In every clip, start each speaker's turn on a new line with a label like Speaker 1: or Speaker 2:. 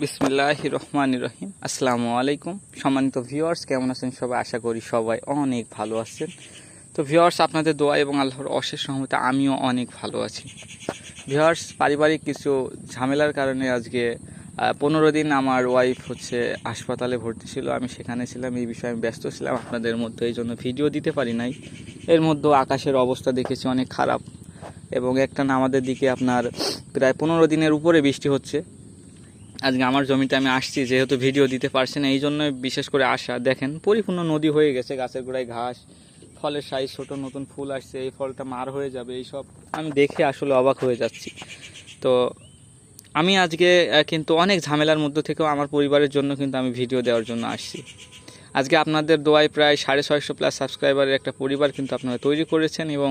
Speaker 1: বিসমিল্লাহ রহমান রহিম। আসসালামু আলাইকুম। সম্মানিত ভিউয়ার্স কেমন আছেন সবাই? আশা করি সবাই অনেক ভালো আছেন। তো ভিউয়ার্স আপনাদের দোয়া এবং আল্লাহর অশেষ সহমতে আমিও অনেক ভালো আছি। ভিউয়ার্স পারিবারিক কিছু ঝামেলার কারণে আজকে পনেরো দিন আমার ওয়াইফ হচ্ছে হাসপাতালে ভর্তি ছিল। আমি সেখানে ছিলাম, এই বিষয়ে আমি ব্যস্ত ছিলাম। আপনাদের মধ্যে এই জন্য ভিডিও দিতে পারি নাই। এর মধ্যে আকাশের অবস্থা দেখেছি অনেক খারাপ। এবং একটা আমাদের দিকে আপনার প্রায় পনেরো দিনের উপরে বৃষ্টি হচ্ছে। আজকে আমার জমিতে আমি আসছি, যেহেতু ভিডিও দিতে পারছি না এই জন্য বিশেষ করে আসা। দেখেন, পরিপূর্ণ নদী হয়ে গেছে, গাছের গোড়ায় ঘাস, ফলের সাইজ ছোটো, নতুন ফুল আসছে, এই ফলটা মার হয়ে যাবে, এইসব আমি দেখে আসলে অবাক হয়ে যাচ্ছি। তো আমি আজকে কিন্তু অনেক ঝামেলার মধ্য থেকেও আমার পরিবারের জন্য কিন্তু আমি ভিডিও দেওয়ার জন্য আসছি। আজকে আপনাদের দোয়ায় প্রায় সাড়ে ছয়শো প্লাস সাবস্ক্রাইবারের একটা পরিবার কিন্তু আপনারা তৈরি করেছেন এবং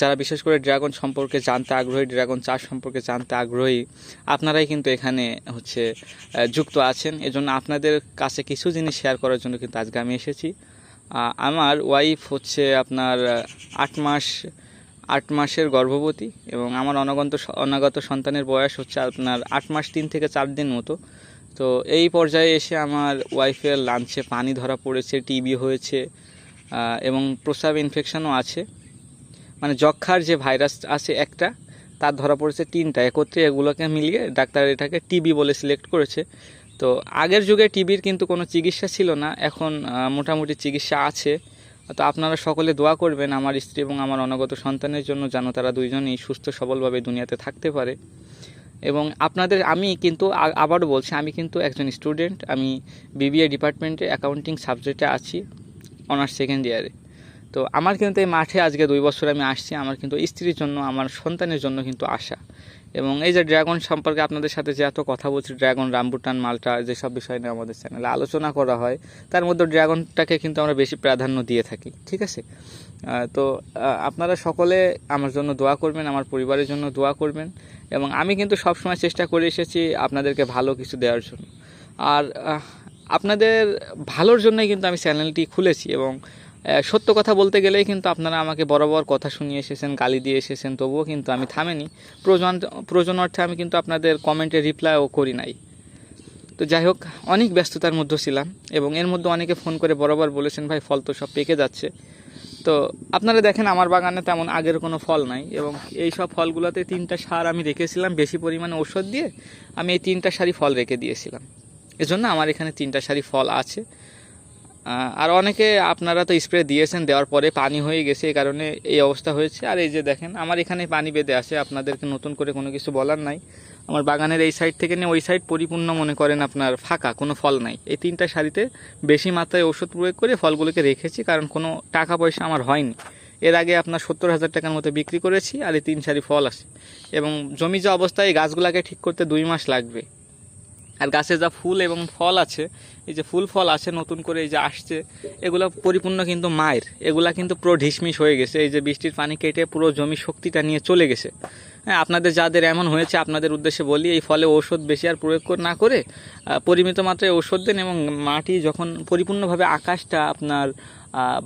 Speaker 1: যারা বিশেষ করে ড্রাগন সম্পর্কে জানতে আগ্রহী ড্রাগন চাষ সম্পর্কে জানতে আগ্রহী, আপনারাই কিন্তু এখানে হচ্ছে যুক্ত আছেন। এজন্য আপনাদের কাছে কিছু জিনিস শেয়ার করার জন্য কিন্তু আজকে আমি এসেছি। আমার ওয়াইফ হচ্ছে আপনার আট মাস, আট মাসের গর্ভবতী এবং আমার অনাগত অনাগত সন্তানের বয়স হচ্ছে আপনার আট মাস তিন থেকে চার দিন মতো। তো এই পর্যায়ে এসে আমার ওয়াইফের লাঞ্চে পানি ধরা পড়েছে টিবি হয়েছে এবং প্রস্রাব ইনফেকশনও আছে। মানে যক্ষার যে ভাইরাস আছে একটা, তার ধরা পড়েছে তিনটা। একত্রে এগুলোকে মিলিয়ে ডাক্তার এটাকে টিবি বলে সিলেক্ট করেছে। তো আগের যুগে টিবির কিন্তু কোনো চিকিৎসা ছিল না, এখন মোটামুটি চিকিৎসা আছে। তো আপনারা সকলে দোয়া করবেন আমার স্ত্রী এবং আমার অনাগত সন্তানের জন্য যেন তারা দুইজনই সুস্থ সবলভাবে দুনিয়াতে থাকতে পারে। এবং আপনাদের আমি কিন্তু আবারও বলছি, আমি কিন্তু একজন স্টুডেন্ট আমি বিবিএ ডিপার্টমেন্টে অ্যাকাউন্টিং সাবজেক্টে আছি অনার্স সেকেন্ড ইয়ারে তো আমার কিন্তু এই মাঠে আজকে দুই বছর আমি আসছি, আমার কিন্তু স্ত্রীর জন্য, আমার সন্তানের জন্য কিন্তু আশা। এবং এই যে ড্রাগন সম্পর্কে আপনাদের সাথে যে এত কথা বলছি, ড্রাগন রামবুটান মালটা, যেসব বিষয় নিয়ে আমাদের চ্যানেলে আলোচনা করা হয়, তার মধ্যে ড্রাগনটাকে কিন্তু আমরা বেশি প্রাধান্য দিয়ে থাকি, ঠিক আছে? তো আপনারা সকলে আমার জন্য দোয়া করবেন, আমার পরিবারের জন্য দোয়া করবেন, এবং আমি কিন্তু সবসময় চেষ্টা করে এসেছি আপনাদেরকে ভালো কিছু দেওয়ার জন্য। আর আপনাদের ভালোর জন্যই কিন্তু আমি চ্যানেলটি খুলেছি, এবং সত্য কথা বলতে গেলেই কিন্তু আপনারা আমাকে বরাবর কথা শুনিয়ে এসেছেন, গালি দিয়ে এসেছেন, তবুও কিন্তু আমি থামেনি। প্রয়োজন প্রয়োজন অর্থে আমি কিন্তু আপনাদের কমেন্টে রিপ্লাইও করি নাই। তো যাই হোক, অনেক ব্যস্ততার মধ্যে ছিলাম এবং এর মধ্যে অনেকে ফোন করে বরাবর বলেছেন, ভাই, ফল তো সব পেকে যাচ্ছে। তো আপনারা দেখেন, আমার বাগানে তেমন আগের কোনো ফল নাই এবং এই সব ফলগুলোতে তিনটা সার আমি রেখেছিলাম, বেশি পরিমাণে ওষুধ দিয়ে আমি এই তিনটা সারি ফল রেখে দিয়েছিলাম। এজন্য আমার এখানে তিনটা সারি ফল আছে। আর অনেকে আপনারা তো স্প্রে দিয়েছেন, দেওয়ার পরে পানি হয়ে গেছে, এই কারণে এই অবস্থা হয়েছে। আর এই যে দেখেন, আমার এখানে পানি বেঁধে আসে আপনাদেরকে নতুন করে কোনো কিছু বলার নাই। আমার বাগানের এই সাইড থেকে নিয়ে ওই সাইড পরিপূর্ণ মনে করেন আপনার ফাঁকা, কোনো ফল নাই। এই তিনটা শাড়িতে বেশি মাত্রায় ওষুধ প্রয়োগ করে ফলগুলোকে রেখেছি, কারণ কোনো টাকা পয়সা আমার হয়নি। এর আগে আপনার সত্তর হাজার টাকার মতো বিক্রি করেছি, আর এই তিন শাড়ি ফল আসে এবং জমি যে অবস্থায় এই গাছগুলোকে ঠিক করতে দুই মাস লাগবে। আর গাছে যা ফুল এবং ফল আছে, এই যে ফুল ফল আছে, নতুন করে এই যে আসছে, এগুলো পরিপূর্ণ কিন্তু মায়ের। এগুলা কিন্তু পুরো ঢিসমিস হয়ে গেছে। এই যে বৃষ্টির পানি কেটে পুরো জমি শক্তিটা নিয়ে চলে গেছে। হ্যাঁ আপনাদের যাদের এমন হয়েছে, আপনাদের উদ্দেশ্যে বলি, এই ফলে ঔষধ বেশি আর প্রয়োগ না করে পরিমিত মাত্রায় ঔষধ দেন এবং মাটি যখন পরিপূর্ণভাবে আকাশটা আপনার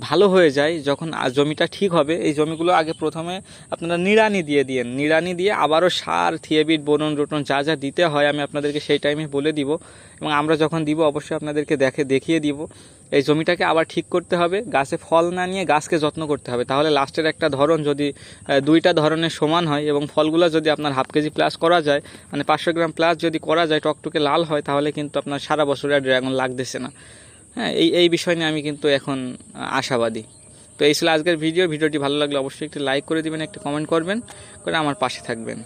Speaker 1: ভালো হয়ে যায়, যখন জমিটা ঠিক হবে, এই জমিগুলো আগে প্রথমে আপনারা নিড়ানি দিয়ে দিয়েন। নিড়ানি দিয়ে আবারও সার, থিয়েবিট, বোরন, রোটন যা যা দিতে হয়, আমি আপনাদেরকে সেই টাইমে বলে দিব। এবং আমরা যখন দিব, অবশ্যই আপনাদেরকে দেখে দেখিয়ে দিব। এই জমিটাকে আবার ঠিক করতে হবে, গাছে ফল না নিয়ে গাছকে যত্ন করতে হবে। তাহলে লাস্টের একটা ধরন যদি দুইটা ধরনের সমান হয় এবং ফলগুলো যদি আপনার হাফ কেজি প্লাস করা যায় মানে পাঁচশো গ্রাম প্লাস যদি করা যায়, টকটকে লাল হয়, তাহলে কিন্তু আপনার সারা বছর আর ড্রাগন লাগতেছে না। হ্যাঁ এই এই বিষয় নিয়ে আমি কিন্তু এখন আশাবাদী। তো এই ছিল আজকের ভিডিও। ভিডিওটি ভালো লাগলে অবশ্যই একটি লাইক করে দিবেন, একটি কমেন্ট করবেন, করে আমার পাশে থাকবেন।